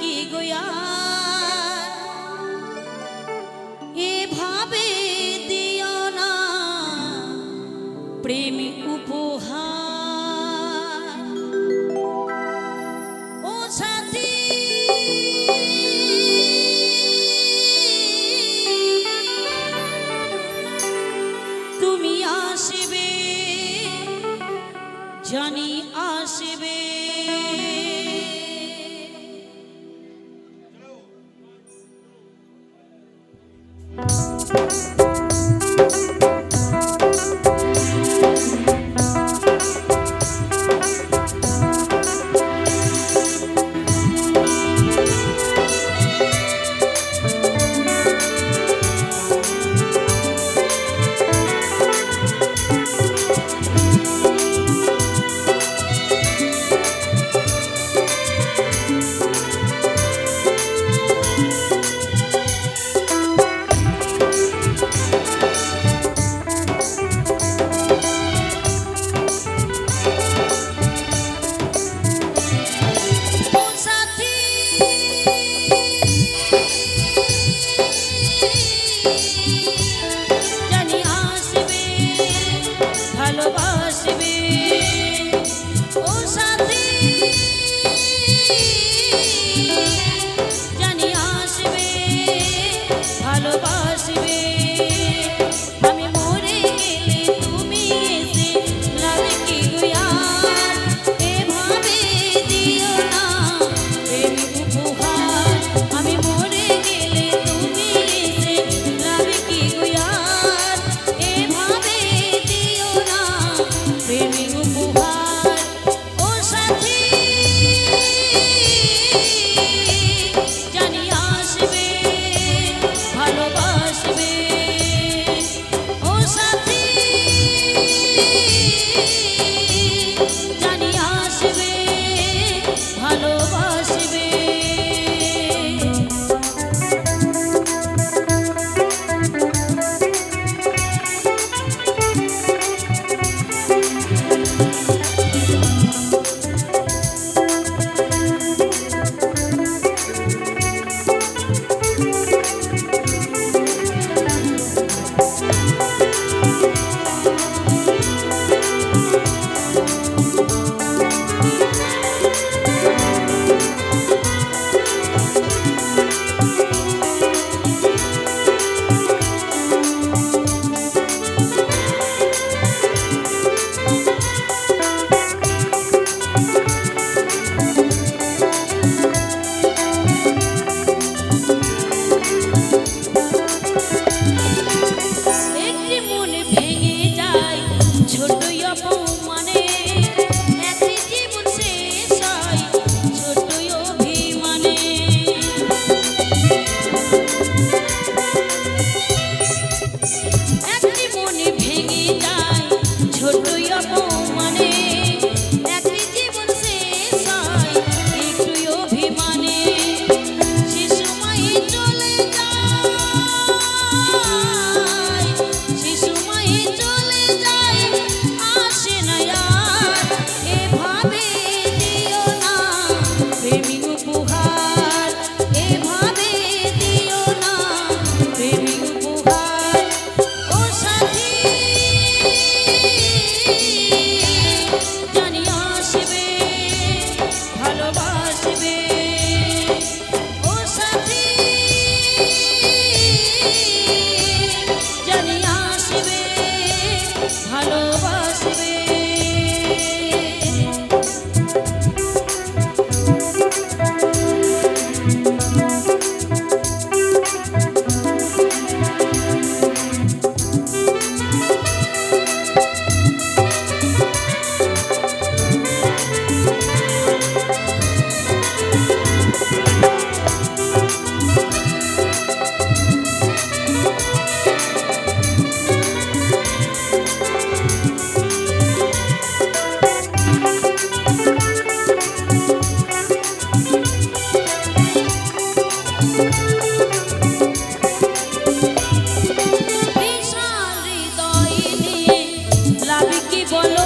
কি গোয়া এভাবে দিও না প্রেম উপহার। ও সাথী তুমি আসবে জানি আসবে। solo